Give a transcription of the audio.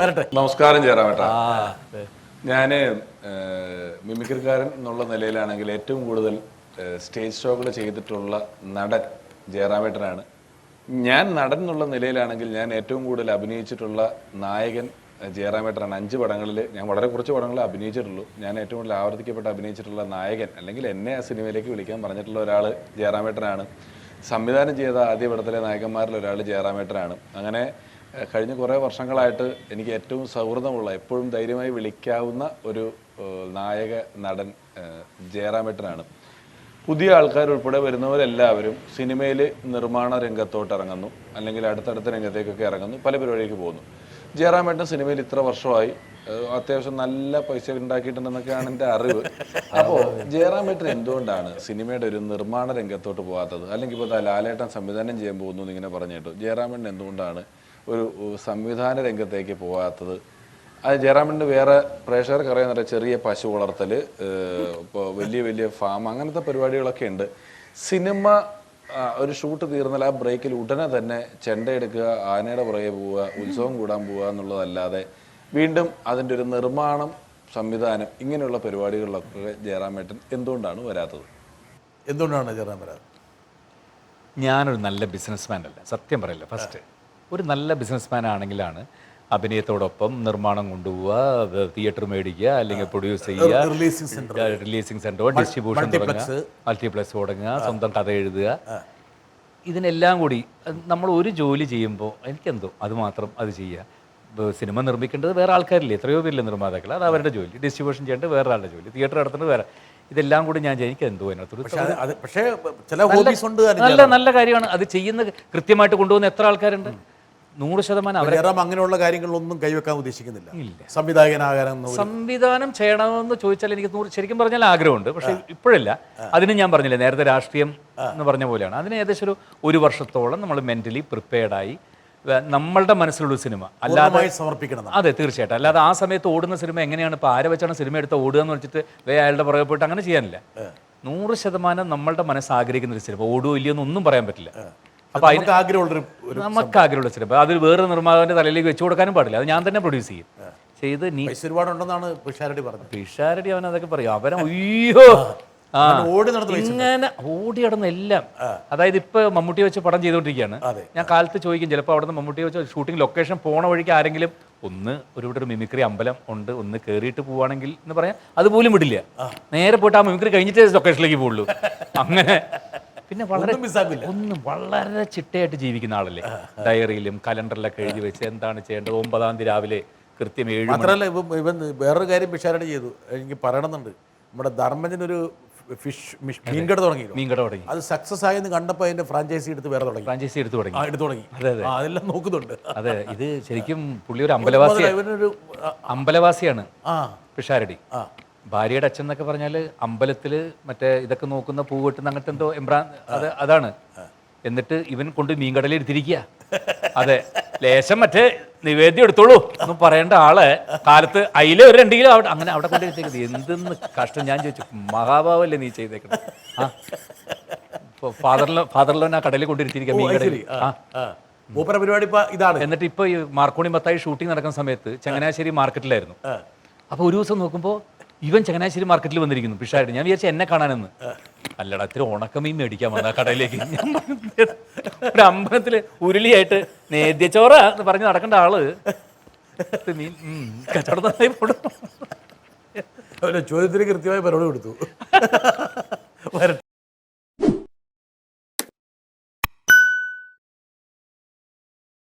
വരട്ടെ. നമസ്കാരം അതെ. ഞാൻ മിമിക്രിക്കാരൻ എന്നുള്ള നിലയിലാണെങ്കിൽ ഏറ്റവും കൂടുതൽ സ്റ്റേജ് ഷോകൾ ചെയ്തിട്ടുള്ള നടൻ ജയറാമേട്ടനാണ്. ഞാൻ നടൻ എന്നുള്ള നിലയിലാണെങ്കിൽ ഞാൻ ഏറ്റവും കൂടുതൽ അഭിനയിച്ചിട്ടുള്ള നായകൻ ജയറാമേട്ടനാണ്. അഞ്ച് പടങ്ങളിൽ ഞാൻ വളരെ കുറച്ച് പടങ്ങളിൽ അഭിനയിച്ചിട്ടുള്ളൂ. ഞാൻ ഏറ്റവും കൂടുതൽ ആവർത്തിക്കപ്പെട്ട് അഭിനയിച്ചിട്ടുള്ള നായകൻ അല്ലെങ്കിൽ എന്നെ ആ സിനിമയിലേക്ക് വിളിക്കാൻ പറഞ്ഞിട്ടുള്ള ഒരാൾ ജയറാമേട്ടനാണ്. സംവിധാനം ചെയ്ത ആദ്യ പടത്തിലെ നായകന്മാരിൽ ഒരാൾ ജയറാമേട്ടനാണ്. അങ്ങനെ കഴിഞ്ഞ കുറേ വർഷങ്ങളായിട്ട് എനിക്ക് ഏറ്റവും സൗഹൃദമുള്ള എപ്പോഴും ധൈര്യമായി വിളിക്കാവുന്ന ഒരു നായക നടൻ ജയറാമേട്ടനാണ്. പുതിയ ആൾക്കാർ ഉൾപ്പെടെ വരുന്നവരെല്ലാവരും സിനിമയിൽ നിർമ്മാണ രംഗത്തോട്ട് ഇറങ്ങുന്നു അല്ലെങ്കിൽ അടുത്തടുത്ത രംഗത്തേക്കൊക്കെ ഇറങ്ങുന്നു പല പരിപാടിക്ക് പോകുന്നു. ജയറാമേട്ടൻ സിനിമയിൽ ഇത്ര വർഷമായി അത്യാവശ്യം നല്ല പൈസ ഉണ്ടാക്കിയിട്ടുണ്ടെന്നൊക്കെയാണ് എന്റെ അറിവ്. അപ്പോൾ ജയറാമേട്ടൻ എന്തുകൊണ്ടാണ് സിനിമയുടെ ഒരു നിർമ്മാണ രംഗത്തോട്ട് പോകാത്തത് അല്ലെങ്കിൽ ഇപ്പോൾ ലാലേട്ടൻ സംവിധാനം ചെയ്യാൻ പോകുന്നു എന്നിങ്ങനെ കേട്ടു ജയറാമേട്ടൻ എന്തുകൊണ്ടാണ് ഒരു സംവിധാന രംഗത്തേക്ക് പോകാത്തത് അത് ജയറാമിന്റെ വേറെ പ്രേക്ഷകർക്ക് അറിയാൻ ചെറിയ പശു വളർത്തൽ ഇപ്പോൾ വലിയ വലിയ ഫാം അങ്ങനത്തെ പരിപാടികളൊക്കെ ഉണ്ട്. സിനിമ ഒരു ഷൂട്ട് തീർന്നാൽ ആ ബ്രേക്കിൽ ഉടനെ തന്നെ ചെണ്ട എടുക്കുക ആനയുടെ പുറകെ പോവുക ഉത്സവം കൂടാൻ പോവുക എന്നുള്ളതല്ലാതെ വീണ്ടും അതിന്റെ ഒരു നിർമ്മാണം സംവിധാനം ഇങ്ങനെയുള്ള പരിപാടികളിലൊക്കെ ജയറാമേട്ടൻ എന്തുകൊണ്ടാണ് വരാത്തത്? എന്തുകൊണ്ടാണ് ജയറാം വരാത്തത്? ഞാനൊരു നല്ല ബിസിനസ്മാൻ അല്ല സത്യം പറയില്ല ഫസ്റ്റ് ഒരു നല്ല ബിസിനസ്മാൻ ആണെങ്കിലാണ് അഭിനയത്തോടൊപ്പം നിർമ്മാണം കൊണ്ടുപോവുക തിയേറ്റർ മേടിക്കുക അല്ലെങ്കിൽ പ്രൊഡ്യൂസ് ചെയ്യുക റിലീസിംഗ് സെന്റർ ഡിസ്ട്രിബ്യൂഷൻ തുടങ്ങുക മൾട്ടിപ്ലക്സ് തുടങ്ങുക സ്വന്തം കഥ എഴുതുക. ഇതിനെല്ലാം കൂടി നമ്മൾ ഒരു ജോലി ചെയ്യുമ്പോൾ എനിക്കെന്തോ അത് മാത്രം അത് ചെയ്യുക. സിനിമ നിർമ്മിക്കേണ്ടത് വേറെ ആൾക്കാരില്ല? എത്രയോ പേരില്ല നിർമ്മാതാക്കൾ അത് അവരുടെ ജോലി. ഡിസ്ട്രിബ്യൂഷൻ ചെയ്യേണ്ടത് വേറെ ആളുടെ ജോലി. തിയേറ്റർ നടത്തുന്നത് വേറെ. ഇതെല്ലാം കൂടി ഞാൻ. എനിക്ക് എന്തോ അതിനകത്തൊരു പക്ഷെ അത് അത് പക്ഷേ ചില ഹോബീസ് ഉണ്ട് നല്ല നല്ല കാര്യമാണ്. അത് ചെയ്യുന്ന കൃത്യമായിട്ട് കൊണ്ടുപോകുന്ന എത്ര ആൾക്കാരുണ്ട്? നൂറ് ശതമാനം അവരെ അങ്ങനെയുള്ള കാര്യങ്ങളൊന്നും കൈവെക്കാൻ ഉദ്ദേശിക്കുന്നില്ല. സംവിധായകനാകാനെന്ന് സംവിധാനം ചെയ്യണമെന്ന് ചോദിച്ചാൽ എനിക്ക് നൂറ് ശരിക്കും പറഞ്ഞാൽ ആഗ്രഹമുണ്ട്. പക്ഷേ ഇപ്പോഴില്ല. അതിന് ഞാൻ പറഞ്ഞില്ലേ നേരത്തെ രാഷ്ട്രീയം എന്ന് പറഞ്ഞ പോലെയാണ്. അതിന് ഏകദേശം ഒരു ഒരു വർഷത്തോളം നമ്മൾ മെന്റലി പ്രിപ്പയർഡായി നമ്മളുടെ മനസ്സിലുള്ള സിനിമ. അല്ലാതെ സമർപ്പിക്കണം അതെ തീർച്ചയായിട്ടും. അല്ലാതെ ആ സമയത്ത് ഓടുന്ന സിനിമ എങ്ങനെയാണ്? ഇപ്പോൾ ആരെ വെച്ചാണ് സിനിമ എടുത്ത് ഓടുക എന്ന് വെച്ചിട്ട് വേ അയാളുടെ പുറകെ പോയിട്ട് അങ്ങനെ ചെയ്യാനില്ല. നൂറ് ശതമാനം നമ്മളുടെ മനസ്സ് ആഗ്രഹിക്കുന്ന ഒരു സിനിമ. ഓടുകയോ ഇല്ലയോ എന്നൊന്നും പറയാൻ പറ്റില്ല. അപ്പൊ അതിന് ആഗ്രഹമുള്ളൊരു നമുക്ക് ആഗ്രഹമുള്ള സിനിമ അത് വേറെ നിർമ്മാതാവിന്റെ തലയിലേക്ക് വെച്ചു കൊടുക്കാനും പാടില്ല. അത് ഞാൻ തന്നെ പ്രൊഡ്യൂസ് ചെയ്യും. ചെയ്ത് നീ പൈസ ഒരുപാടുണ്ടെന്നാണ് പിഷാരടി പറഞ്ഞത്. പിഷാരടി അവൻ അതൊക്കെ പറയും. അവനെ അയ്യോ. ആ. ഓടി നടന്ന് ഇങ്ങനെ ഓടി നടന്ന എല്ലാം. അതായത് ഇപ്പൊ മമ്മൂട്ടി വെച്ച് പടം ചെയ്തുകൊണ്ടിരിക്കുകയാണ്. അതെ. ഞാൻ കാലത്ത് ചോദിക്കും ചിലപ്പോൾ അവിടെ നിന്ന് മമ്മൂട്ടി വെച്ച് ഷൂട്ടിംഗ് ലൊക്കേഷൻ പോണ വഴിക്ക് ആരെങ്കിലും ഒന്ന് ഒരു ഇവിടെ ഒരു മിമിക്രി അമ്പലം ഉണ്ട് ഒന്ന് കയറിയിട്ട് പോവാണെങ്കിൽ എന്ന് പറയാം അതുപോലും വിടില്ല. നേരെ പോയിട്ട് ആ മിമിക്രി കഴിഞ്ഞിട്ടേ ലൊക്കേഷനിലേക്ക് പോകുള്ളൂ അങ്ങനെ പിന്നെ വളരെ ഒന്നും വളരെ ചിട്ടയായിട്ട് ജീവിക്കുന്ന ആളല്ലേ? ഡയറിയിലും കലണ്ടറിലൊക്കെ എഴുതി വെച്ച് എന്താണ് ചെയ്യേണ്ടത്? ഒമ്പതാം തീയതി രാവിലെ കൃത്യം ഏഴ് മാത്രമല്ല ഇവൻ ഇവൻ വേറൊരു കാര്യം പിഷാരടി ചെയ്തു. എനിക്ക് പറയണമെന്നുണ്ട്. നമ്മുടെ ധർമ്മജനൊരു ഫിഷ് മീൻകട തുടങ്ങി മീൻകട തുടങ്ങി. അത് സക്സസ് ആയെന്ന് കണ്ടപ്പോൾ അതിന്റെ ഫ്രാഞ്ചൈസി എടുത്ത് വേറെ തുടങ്ങി. ഫ്രാഞ്ചൈസി എടുത്ത് തുടങ്ങി. എടുത്ത് തുടങ്ങി. അതെ, അതെ. അതെല്ലാം നോക്കുന്നുണ്ട്. അതെ ഇത് ശരിക്കും പുള്ളി ഒരു അമ്പലവാസി അമ്പലവാസിയാണ് ആ. പിഷാരടി ആ. ഭാര്യയുടെ അച്ഛൻ എന്നൊക്കെ പറഞ്ഞാൽ അമ്പലത്തിൽ മറ്റേ ഇതൊക്കെ നോക്കുന്ന പൂ കെട്ടുന്ന അങ്ങനത്തെ എന്തോ എംബ്രാൻ അത് അതാണ്. എന്നിട്ട് ഇവൻ കൊണ്ട് മീൻകടലിൽ എടുത്തിരിക്കുക അതെ. ലേശം മറ്റേ നിവേദ്യം എടുത്തോളൂ. എന്ന് പറയേണ്ട ആളെ കാലത്ത് അയില ഒരു രണ്ട് കിലോ അവിടെ അങ്ങനെ അവിടെ കൊണ്ടിരിക്കുന്നത് എന്തെന്ന് കഷ്ടം. ഞാൻ ചോദിച്ചു മഹാഭാവല്ലേ നീ ചെയ്തേക്കുന്നത് ആ. ഫാദറിലോ ഫാദറിലോൻ ആ കടലിൽ കൊണ്ടിരുത്തിയിരിക്കുക മീൻകടലിൽ. ആ മൂപ്പര പരിപാടി ഇപ്പൊ ഇതാണ്. എന്നിട്ട് ഇപ്പൊ ഈ മാർക്കോണി മത്തായി ഷൂട്ടിംഗ് നടക്കുന്ന സമയത്ത് ചങ്ങനാശ്ശേരി മാർക്കറ്റിലായിരുന്നു. അപ്പൊ ഒരു ദിവസം നോക്കുമ്പോ ഇവൻ ചങ്ങനാശ്ശേരി മാർക്കറ്റിൽ വന്നിരിക്കുന്നു പിഷായിട്ട് ഞാൻ വിചാരിച്ചു എന്നെ കാണാനെന്ന്. അല്ലടാ ഇത്തിരി ഉണക്കമീൻ മേടിക്കാൻ വന്ന കടയിലേക്ക്. ഞാൻ പറഞ്ഞു, ഒരു അമ്പലത്തിൽ ഉരുളിയായിട്ട് നേദ്യച്ചോറ എന്ന് പറഞ്ഞ് നടക്കേണ്ട ആൾ. ഇത് മീൻ ഉം, കച്ചവടം നന്നായി പോടും ചോദ്യത്തിന് കൃത്യമായി പരിപാടി കൊടുത്തു. വരട്ടെ.